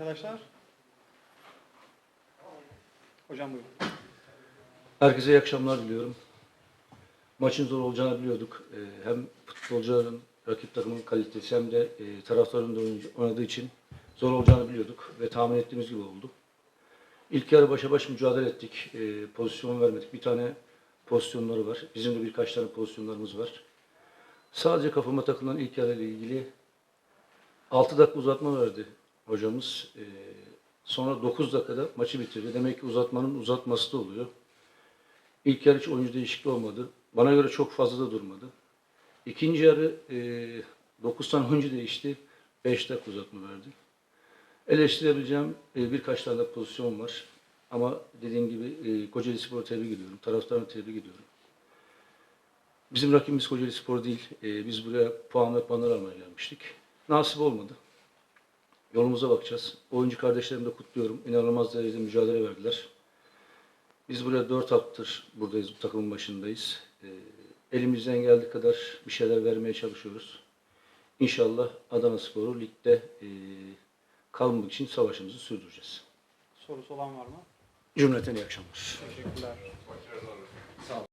arkadaşlar. Hocam buyurun. Herkese iyi akşamlar diliyorum. Maçın zor olacağını biliyorduk. Ee, Hem futbolcuların, rakip takımın kalitesi hem de e, taraftarın da oynadığı için zor olacağını biliyorduk ve tahmin ettiğimiz gibi oldu. İlk yarı başa baş mücadele ettik. Ee, Pozisyon vermedik. Bir tane pozisyonları var. Bizim de birkaç tane pozisyonlarımız var. Sadece kafama takılan ilk yarı ile ilgili 6 dakika uzatma verdi hocamız. Ee, Sonra 9 dakikada maçı bitirdi. Demek ki uzatmanın uzatması da oluyor. İlk yarı hiç oyuncu değişikliği olmadı. Bana göre çok fazla da durmadı. İkinci yarı e, 9 tane oyuncu değişti. 5 dakika uzatma verdi. Eleştirebileceğim e, birkaç tane de pozisyon var. Ama dediğim gibi e, Kocaeli Spor'u tebrik ediyorum. Taraftarını tebrik ediyorum. Bizim rakibimiz Kocaeli Spor değil. E, biz buraya puan ve puanlar almaya gelmiştik. Nasip olmadı. Yolumuza bakacağız. Oyuncu kardeşlerimi de kutluyorum. İnanılmaz derecede mücadele verdiler. Biz buraya dört haftadır buradayız, bu takımın başındayız. Ee, elimizden geldiği kadar bir şeyler vermeye çalışıyoruz. İnşallah Adana Spor'u ligde e, kalmak için savaşımızı sürdüreceğiz. Sorusu olan var mı? Cümleten iyi akşamlar. Teşekkürler.